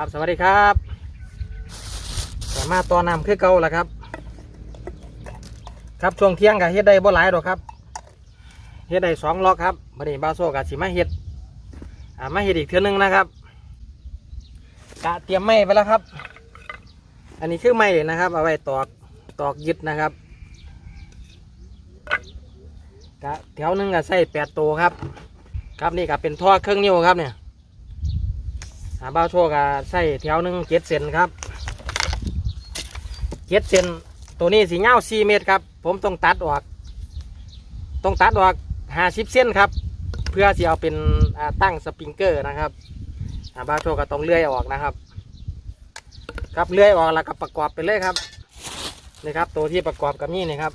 ครับสวัสดีครับสามารถตอนนำคือเก่าแล้วครับ ครับช่วงเที่ยงกับเฮ็ดได้บ่หลายดอกครับเฮ็ดได้สองล็อกครับบัดนี้บาโซกับสิมาเฮ็ดอ่ามาเฮ็ดอีกเทื่อนึงนะครับกะเตรียมไม้ไปแล้วครับ อันนี้คือไม้นะครับ เอาไว้ตอกตอกยึดนะครับกะแถวหนึงก็ใส่แปดตัวครับ ครับนี่ก็เป็นท่อเครื่องนิ้วครับเนี่ยาบ้าวโชกใส่แถวหนึ่งเจ็ดเซนครับเจ็ดเซนตัวนี้สีเงาสี่เมตรครับ ผมต้องตัดออก ต้องตัดออกห้าสิบเส้นครับ เพื่อที่เอาเป็นตั้งสปริงเกอร์นะครับหาบ้าวโชกก็ต้องเลื่อยออกนะครับ ครับเลื่อยออกแล้วก็ประกอบไปเลยครับนี่ครับ ตัวที่ประกอบกับนี่นี่ครับ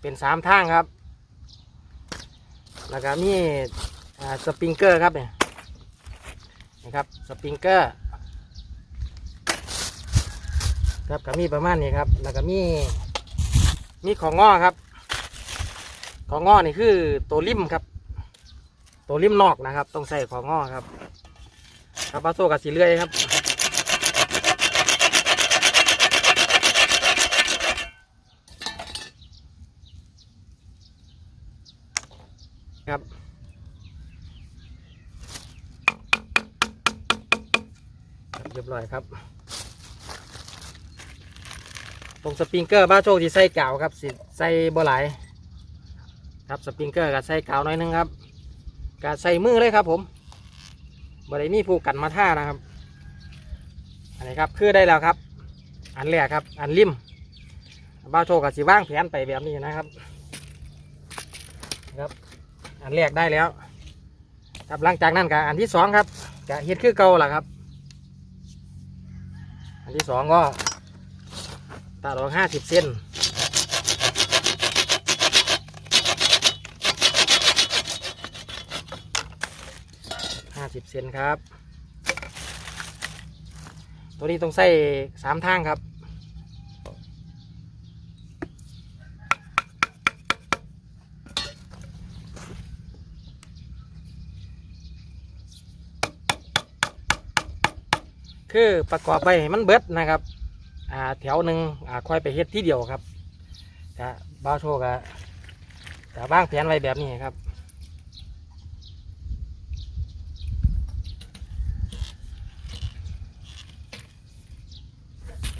เป็นสามทางครับ แล้วก็มีอ่สปริงเกอร์ครับเนี่ย นะครับสปริงเกอร์ครับก็มีประมาณนี้ครับ แล้วก็มีมีของงอครับ ของงอนี่คือตัวริมครับ ตัวริมนอกนะครับ ต้องใส่ของงอครับครับปลาโซกับสีเลื่อยครับ บร้อยครับตรงสปริงเกอร์บ้าโชคที่ใส่กาวครับสิใส่บ่หลายครับสปริงเกอร์กับใส่กาวหน้อยหนึงครับกาใส่มือเลยครับผมบริมีผูกกันมาท่านะครับ อันนี้ครับคือได้แล้วครับ อันแรกครับ อันริมบ้าโชคกับสีว่างแผนไปแบบนี้นะครับครับ อันแรกได้แล้ว ครับหลังจากนั้นก็อันที่สองครับก็เฮ็ดคือเก่าล่ะครับ อันที่สองก็ตัดออกห้าสิบเซนห้าสิบเซนครับ ตัวนี้ต้องใส่สามทางครับ คือประกอบไปให้มันเบิดนะครับ อ่าแถวหนึ่งอ่าค่อยไปเฮ็ดที่เดียวครับกะบ้าโชกะกะบ้างแผนไว้แบบนี้ครับ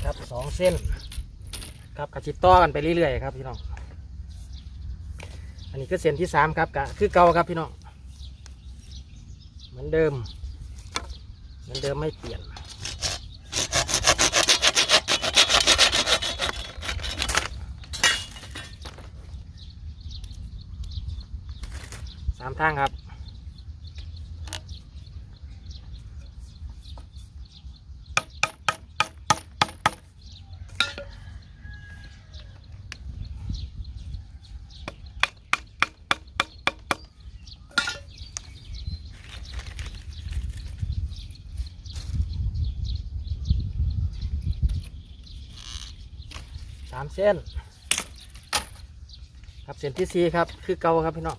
ครับสองเส้น ครับกระชิดต่อกันไปเรื่อยๆครับพี่น้องอันนี้คือเส้นที่สามครับกะคือเก่าครับพี่น้องเหมือนเดิมเหมือนเดิมไม่เปลี่ยนามทางครับสามเส้น ครับเส้นที่สี่ครับ คือเกาครับพี่น้อง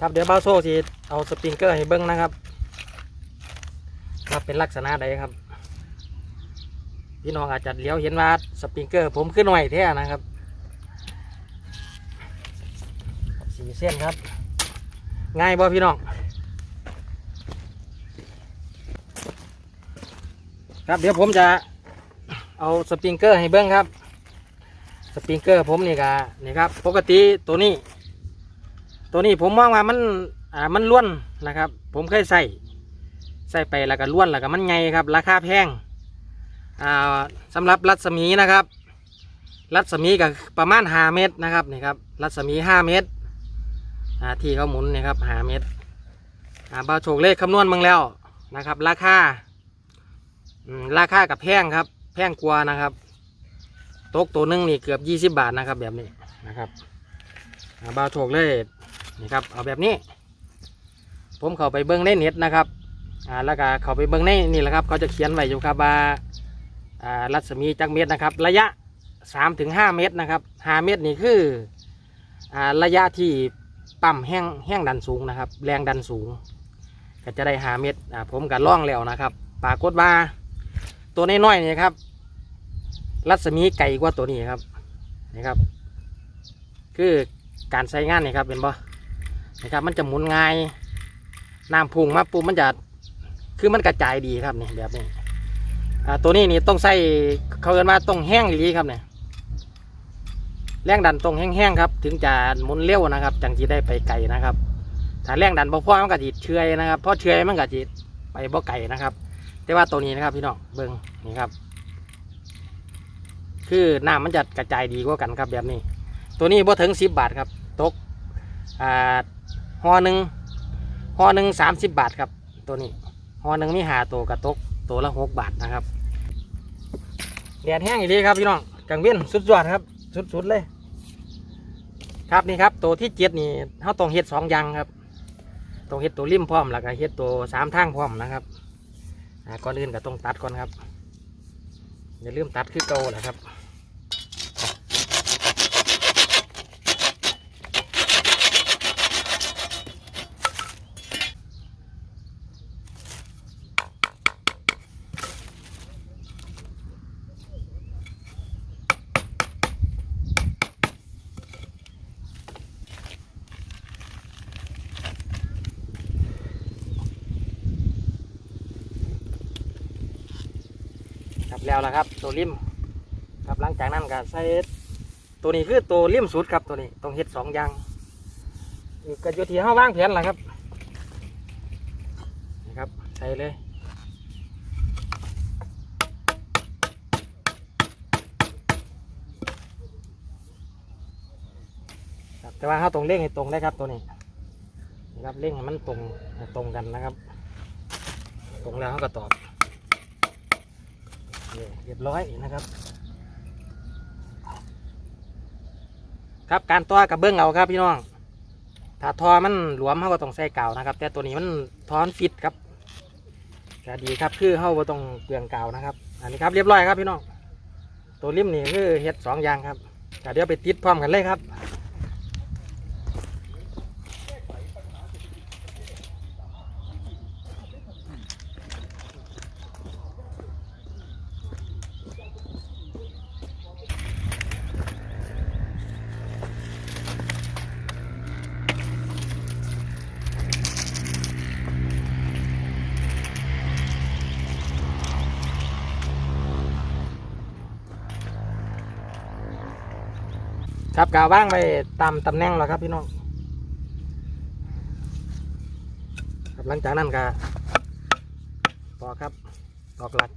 ครับเดี๋ยวบ้าวโซ่สิเอาสปริงเกอร์ให้เบิ้งนะครับว่าเป็นลักษณะใดครับ พี่น้องอาจจะเลี้ยวเห็นว่าสปริงเกอร์ผมขึ้นหน่อยแท้นะครับสี่เส้นครับ ง่ายบ่พี่น้องครับเดี๋ยวผมจะเอาสปริงเกอร์ให้เบิ้งครับ สปริงเกอร์ผมนี่กะนี่ครับ ปกติตัวนี้ ตัวนี้ผมมองว่ามันอ่ามันล้วนนะครับ ผมเคยใส่ใส่ไปแล้วก็ล้วนแล้วก็มันไงครับ ราคาแพงอ่าสำหรับรัศมีนะครับ รัศมีก็ประมาณห้าเมตรนะครับนี่ครับรัศมีห้าเมตรอ่าที่เขาหมุนนี่ครับห้าเมตรอ่าบาวโชคเลขคำนวณมืองแล้วนะครับ ราคาราคากับแพงครับ แพงกว่านะครับตกตัวนึงนี่เกือบยี่สิบบาทนะครับแบบนี้นะครับอ่าบาวโชคเลข นี่ครับเอาแบบนี้ ผมเข้าไปเบิ้องในเน็ตนะครับอ่าแล้วก็เข้าไปเบิ้องในนี่แหละครับ เขาจะเขียนไว้อยู่ครับว่าอ่ารัศมีจักเมตรนะครับ ระยะสามถึงห้าเมตรนะครับหาเมตรนี่คืออ่าระยะที่ปั๊มแห้งแห้งดันสูงนะครับ แรงดันสูง ก็จะได้หาเม็ดอ่าผมก็ล่องแล้วนะครับปรากฏว่าตัวน้อยๆนี่ครับ รัศมีไก่กว่าตัวนี้ครับนี่ครับ คือการใช้งานนี่ครับเป็นบ่ นะครับ มันจะหมุนง่ายน้ำพุ่งมาปุ๊บมันจะคือมันกระจายดีครับนี่แบบนี้ตัวนี้นี่ต้องใส่เขาเรียกว่าต้องแห้งดีครับเนี่ยแรงดันต้องแห้งๆครับ ถึงจะหมุนเร็วนะครับ จังจีได้ไปไกลนะครับถ้าแรงดันบ่พอมันก็จิเชยนะครับเพราะเชยมันก็จิไปบ่ไก่นะครับ แต่ว่าตัวนี้นะครับพี่น้องเบิ้งนี่ครับ คือน้ำมันจะกระจายดีกว่ากันครับแบบนี้ ตัวนี้บ่ถึงสิบบาทครับตกอ่า ห่อหนึ่งห่อหนึ่งสามสิบบาทครับตัวนี้ห่อหนึ่งมีหาตัวกระตกตัวละหกบาทนะครับแดดแห้งอย่างนี้ครับพี่น้องกังเวียนสุดยอดครับ สุดๆเลย ครับนี่ครับ ตัวที่เจ็ดนี่เขาต้องเฮ็ดสองอย่างครับต้องเฮ็ดตัวริมพร้อมแล้วก็เฮ็ดตัวสามทางพร้อมนะครับก่อนอื่นก็ต้องตัดก่อนครับอย่าลืมตัดคือเก่าแหละครับ แล้วละครับ ตัวริมครับหลังจากนั้นก็ใส่ตัวนี้คือตัวริมสุดครับตัวนี้ต้องเฮ็ดสองอย่างอีกก็อยู่ที่ห้าวางแผนละครับนะครับใส่เลยแต่ว่าเขาต้องเร่งให้ตรงได้ครับตัวนี้นะครับเร่งให้มันตรงตรงกันนะครับ ตรงแล้วเขาก็ตอบ เรียบร้อยนะครับ ครับการต่อกับเบื้องเอาครับพี่น้อง ถ้าทอมันหลวมเขาก็ต้องใส่กาวนะครับ แต่ตัวนี้มันทอนฟิตครับก็ดีครับคือเขาก็ต้องเปลืองกาวนะครับ อันนี้ครับเรียบร้อยครับพี่น้อง ตัวริมนี่คือเฮ็ดสองอย่างครับเดี๋ยวไปติดพร้อมกันเลยครับ ครับกาวว่างไปตามตำแหน่งแล้วครับพี่น้องครับหลังจากนั้นก็ต่อครับตอกหลัก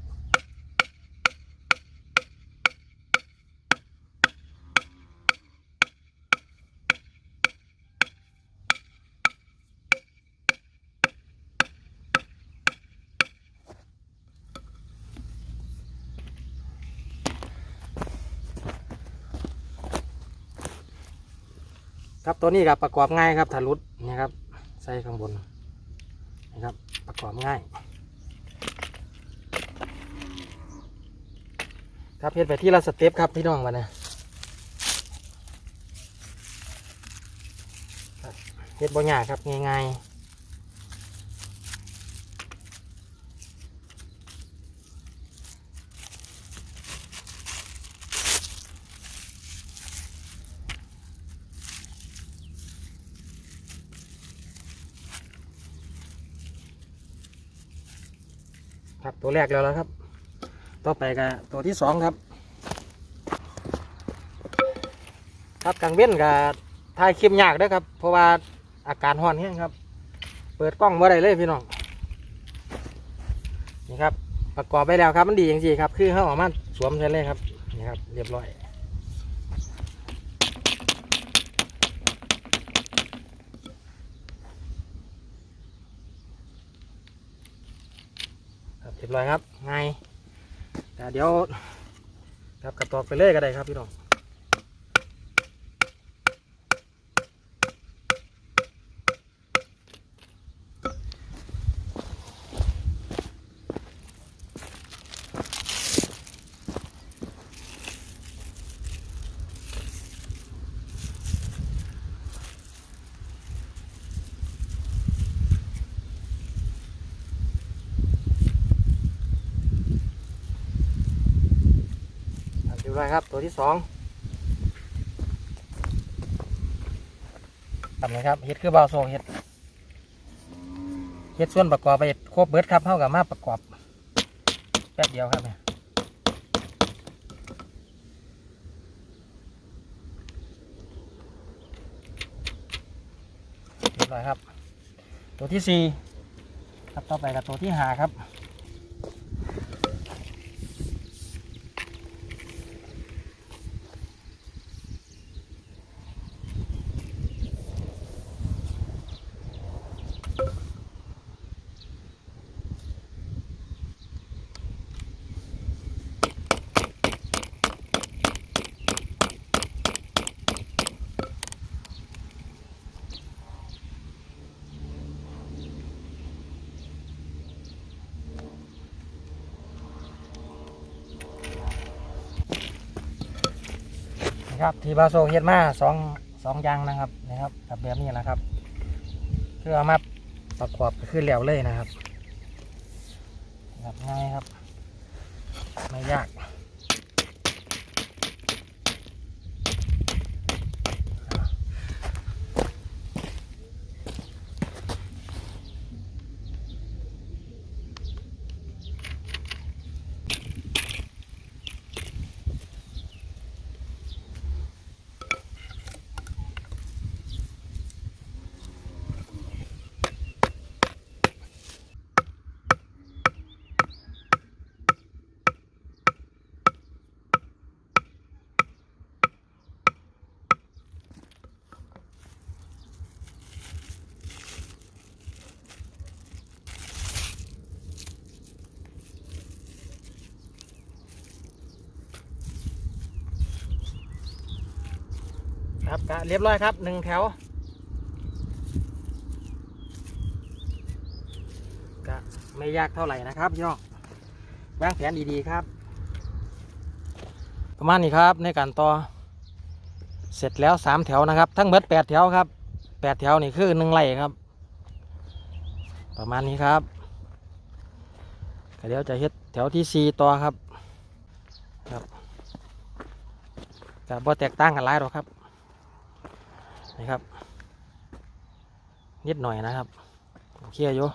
ครับตัวนี้ครับประกอบง่ายครับถารุดนี่ครับใส่ข้างบนนะครับประกอบง่ายครับเฮ็ดไปที่ละสเต็ปครับพี่น้องมานะเฮ็ดบ่ยากครับง่ายๆ ครับตัวแรกแล้วแล้วครับ ต่อไปกับตัวที่สองครับ ครับกลางเว้นกับถ่ายคลิปยากด้วยครับ เพราะว่าอาการห้อนแห้งครับ เปิดกล้องเมื่อไรเลยพี่น้องนี่ครับประกอบไปแล้วครับมันดีจริงๆครับ คือเขาออกมาสวมใช้เลยครับนี่ครับ เรียบร้อย เรียบร้อยครับง่ายแต่เดี๋ยวครับกระตอกไปเลยก็ได้ครับพี่น้องครับเรียบร้อยครับ ตัวที่สองทำนะครับเฮ็ดคือเบาโซเฮ็ดเฮ็ดส่วนประกอบไปครบเบิดครับเท่ากับมาประกอบแป๊บเดียวครับเนี่ยเรียบร้อยครับ ตัวที่สี่ครับต่อไปกับตัวที่ห้าครับ ครับที่บาโซเฮ็ดมาสองสองอย่างนะครับนะครับกับแบบนี้นะครับคือเอามาประกอบขึ้นแล้วเลยนะครับแบบง่ายครับ ไม่ยาก ก็เรียบร้อยครับหนึ่งแถวก็ไม่ยากเท่าไหร่นะครับพี่น้องวางแผนดีๆครับ ประมาณนี้ครับในการต่อเสร็จแล้วสามแถวนะครับ ทั้งเบิดแปดแถวครับแปดแถวนี่คือหนึ่งไร่ครับ ประมาณนี้ครับเดี๋ยวจะเฮ็ดแถวที่สี่ต่อครับครับก็บ่แตกต่างกันหลายหรอกครับ นี่ครับ นิดหน่อยนะครับโอเคอยู่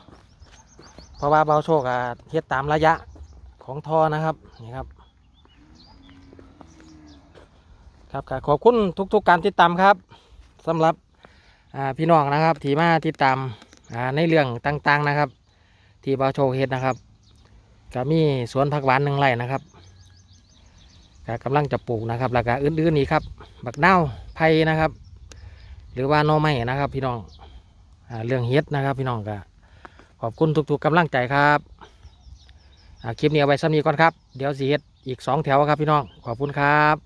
เพราะว่าเบาโชคอะเฮ็ดตามระยะของท่อนะครับ นี่ครับ ครับก็ขอบคุณทุกๆการติดตามครับสำหรับพี่น้องนะครับที่มาติดตามในเรื่องต่างๆนะครับ ที่เบาโชคเฮ็ดนะครับก็มีสวนผักหวานหนึ่งไร่นะครับกำลังจะปลูกนะครับแล้วก็อื่นๆนี่ครับบักเน่าไผ่นะครับ หรือว่าน้อไม้นะครับ พี่น้องอเรื่องเฮ็ดนะครับ พี่น้องก็ขอบคุณทุกๆกำลังใจครับคลิปนี้เอาไว้ซ้ำนี้ก่อนครับ เดี๋ยวสีเฮ็ดอีกสองแถวครับพี่น้อง ขอบคุณครับ